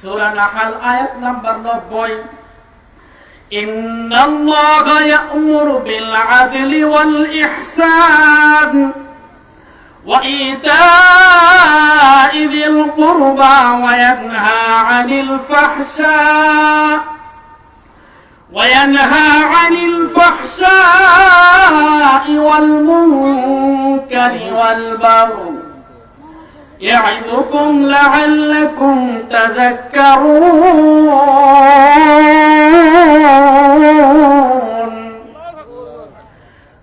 সূরা Nahal আয়াত number 90 إن الله يأمر بالعدل والإحسان وإيتاء ذي القربى وينهى عن الفحشاء وينهى عن الفحشاء والمنكر والبغي يعظكم لعلكم تذكرون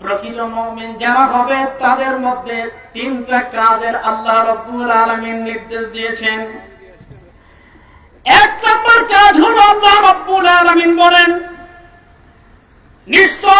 প্রকৃত মুমিন যারা হবে তাদের মধ্যে তিনটা কাজের আল্লাহ রব্বুল আলামিন নির্দেশ দিয়েছেন এক নম্বর কাজ হলো আল্লাহ রব্বুল আলামিন বলেন নিশ্চয় আল্লাহ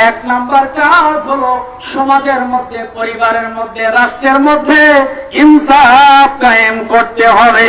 এক নাম্বার কাজ হলো সমাজের মধ্যে পরিবারের মধ্যে রাষ্ট্রের মধ্যে ইনসাফ কায়েম করতে হবে।